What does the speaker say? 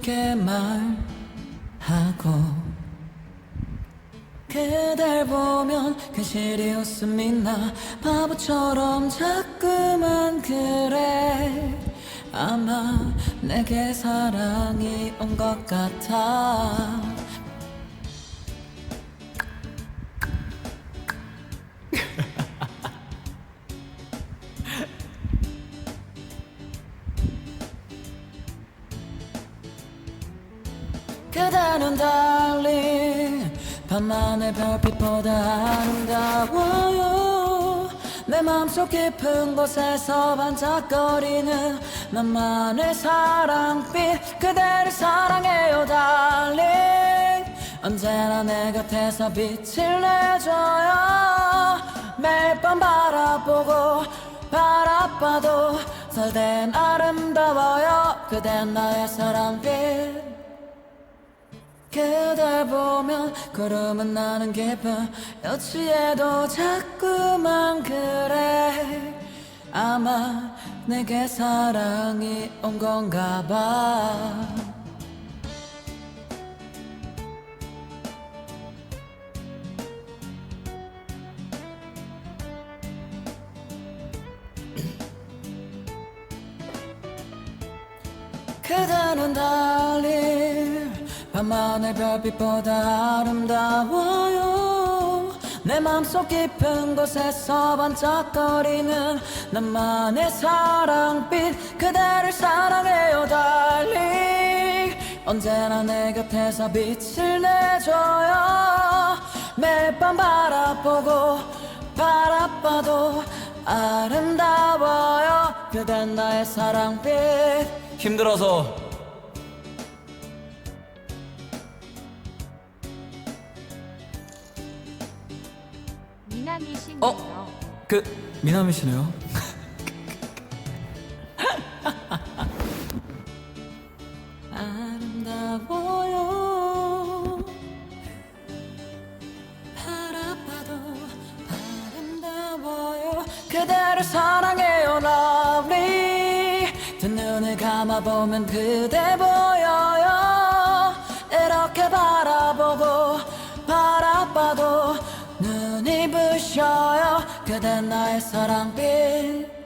게 말하고 그댈 보면 괜시리 웃음이 나 바보처럼 자꾸만 그래. 아마 내게 사랑이 온 것 같아 그대는 달리 밤하늘 별빛보다 아름다워요. 내 맘속 깊은 곳에서 반짝거리는 나만의 사랑빛 그대를 사랑해요 달리 언제나 내 곁에서 빛을 내줘요. 매일 밤 바라보고 바라봐도 설댄 아름다워요. 그댄 나의 사랑빛 그댈 보면 구름은 나는 기분 여치에도 자꾸만 그래. 아마 내게 사랑이 온 건가 봐. 그대는 달리 밤하늘 별빛보다 아름다워요. 내 맘속 깊은 곳에서 반짝거리는 나만의 사랑빛 그대를 사랑해요 달리 언제나 내 곁에서 빛을 내줘요. 매일 밤 바라보고 바라봐도 아름다워요. 그댄 나의 사랑빛. 힘들어서 미남이시네요. 어? 그 미남이시네요? 아름다워요. 바라봐도 아름다워요. 그대를 사랑해요 lovely. 두 눈을 감아보면 그대 보여요. 이렇게 바라 그대 나의 사랑빛